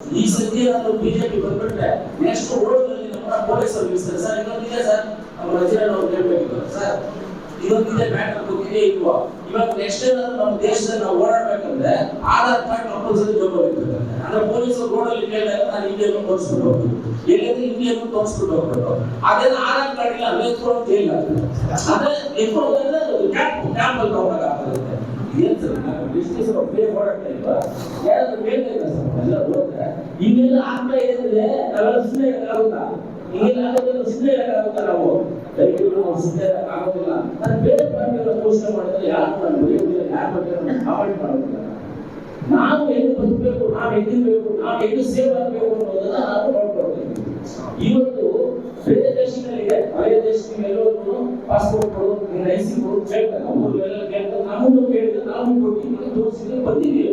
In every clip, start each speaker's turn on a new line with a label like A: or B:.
A: ಈ ಸತಿ ಏನಾದ್ರು ಬಿಜೆಪಿ ಬಂದ್ಬಿಟ್ರೆ ನೆಕ್ಸ್ಟ್ ಓಡಲ್ಲಿ ನಮ್ಮ ಪೊಲೀಸ್ ಸರ್ವಿಸ್ ಸರ್ ಇನ್ನೊಂದಿದೆ ಸರ್, ನಮ್ಮ ರಜೀರಣ್ಣ ಅವ್ರು ಹೇಳ್ಬೇಕು ಸರ್ ಇವತ್ತಿದೆ ಮ್ಯಾಟರ್ ಗೊತ್ತಿದೆ ಇಲ್ವಾ? ಇವಾಗ ನೆಕ್ಸ್ಟ್ ಏನಾದ್ರು ನಮ್ಮ ದೇಶದಲ್ಲಿ ನಾವು ಓಡಾಡ್ಬೇಕಂದ್ರೆ ಆಧಾರ್ ಕಾರ್ಡ್ ಕಂಪಲ್ಸರಿ ತಗೋಬೇಕು ಅಂದ್ರೆ ಪೊಲೀಸರು ರೋಡಲ್ಲಿ ಕೇಳಿದಾಗ ನಾನು ಇಂಡಿಯನ್ನು ತೋರಿಸ್ಬಿಟ್ಟು ಹೋಗ್ಬೇಕು ಎಲ್ಲಿದ್ರೆ ಇಂಡಿಯನ್ನು ತೋರಿಸ್ಬಿಟ್ಟು ಹೋಗ್ಬೇಕು? ಅದೇನು ಆಧಾರ್ ಕಾರ್ಡ್ ಇಲ್ಲ ಅದೇ ಎತ್ಕೊಂಡು ಜೈಲ್ ಅಂದ್ರೆ ಎತ್ಕೊಳ್ಳೋದ್ರಿಂದ ಕ್ಯಾಂಪ್ ಕ್ಯಾಂಪ್ ಅಲ್ಲಿ ಆಗ್ತದೆ ಏನ್ ಸರ್ ಪೇ ಇಲ್ವಾ ಯಾರಾದ್ರೂ ಹಿಂಗೆಲ್ಲ ಆಗ್ತಾ ಇದೆ ನಾವೆಲ್ಲ ಸುಮ್ಮನೆ ಇರಕ್ಕಾಗುತ್ತಾ? ಹಿಂಗೆಲ್ಲ ಆಗೋದ್ರೆ ಸುಮ್ಮನೆ ಇರಕ್ಕಾಗುತ್ತಾ ನಾವು? ದಯವಿಟ್ಟು ನಾವು ಸುಮ್ಮನೆ ಇರಕ್ಕಾಗೋದಿಲ್ಲ. ನಾನು ಬೇರೆ ಪ್ರಾಣಿಗಳ ಪೋಷಣೆ ಮಾಡಿದ್ರೆ ಯಾರು ನಾನು ಬರೆಯೋದಿಲ್ಲ ಯಾರ ಬಗ್ಗೆ ನಾನು ಕಾಮೆಂಟ್ ಮಾಡೋದಿಲ್ಲ. ನಾವು ಹೆಂಗ್ ಬದುಕಬೇಕು, ನಾವು ಹೆಂಗಿರ್ಬೇಕು ನಾವು ಹೆಂಗ್ ಸೇವ್ ಆಗಬೇಕು ಅನ್ನೋದನ್ನ ನಾವು ನೋಡ್ಕೊಳ್ತೀವಿ ಇವತ್ತು ಬೇರೆ ದೇಶಗಳಿಗೆ ಹಳೆಯ ದೇಶಕ್ಕೆ ಎಲ್ಲರೂ ಪಾಸ್ಪೋರ್ಟ್ ಕೊಡು ಐಸಿ ಕೊಡು ಕೇಳ್ತಾರೆ. ಅವ್ರಿಗೆಲ್ಲ ಕೇಳ್ತಾರೆ. ನಮ್ಮನ್ನು ಕೇಳಿದ್ರೆ ನಾವು ಕೊಟ್ಟಿದ್ದೀವಿ ತೋರಿಸಿದ್ರೆ ಬಂದಿದ್ದೀವಿ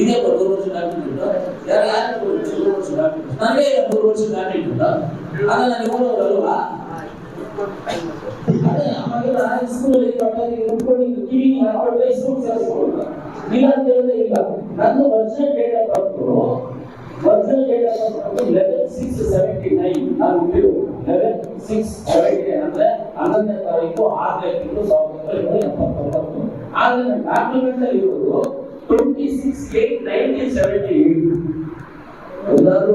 A: ಇದೇ ಮೂರು ವರ್ಷ ಡಾಕ್ಯುಮೆಂಟ್ ಯಾರು ಯಾರು ಮೂರು ವರ್ಷ ನನಗೆ ಮೂರು ವರ್ಷ ಡಾಕ್ಯುಮೆಂಟ್ ಅದ ನನಗೆ ಹೋಗೋದಲ್ವಾ ಅದೇ ಅವಾಗೆಲ್ಲ ಸ್ಕೂಲಲ್ಲಿ ಕೊಟ್ಟಾಗ ಉಟ್ಕೊಂಡು ಕಿವಿ ಸ್ಕೂಲ್ ಸೇರಿಸ್ಕೊಂಡು ಇಲ್ಲ ಅಂತ ಹೇಳಿದ್ರೆ ಇಲ್ಲ. ನನ್ನ original data birth original date eleven six seventy nine ನಾನು ಲೆವೆನ್ ಸಿಕ್ಸ್ ಸೆವೆಂಟಿ ಅಂದ್ರೆ ಹನ್ನೊಂದನೇ ತಾರೀಕು, ಆರನೇ ತಿಂಗಳು ಸಾವಿರದ ಒಂಬೈನೂರ ಎಪ್ಪತ್ತೊಂಬತ್ತು. ಆದ್ರೆ ಡಾಕ್ಯುಮೆಂಟ್ ಅಲ್ಲಿ ಇರೋದು twenty six eight nineteen seventy eight ಎಲ್ಲರೂ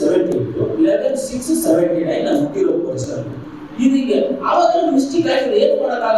A: seventy eight eleven six seventy nine ನಾನು ಹುಟ್ಟಿರೋ ವರ್ಷ ಇದೀಗ ಅವಾಗ ಮಿಸ್ಟೇಕ್ ಆಗಿದೆ. ಏನು ಮಾಡೋಕ್ಕಾಗಲ್ಲ?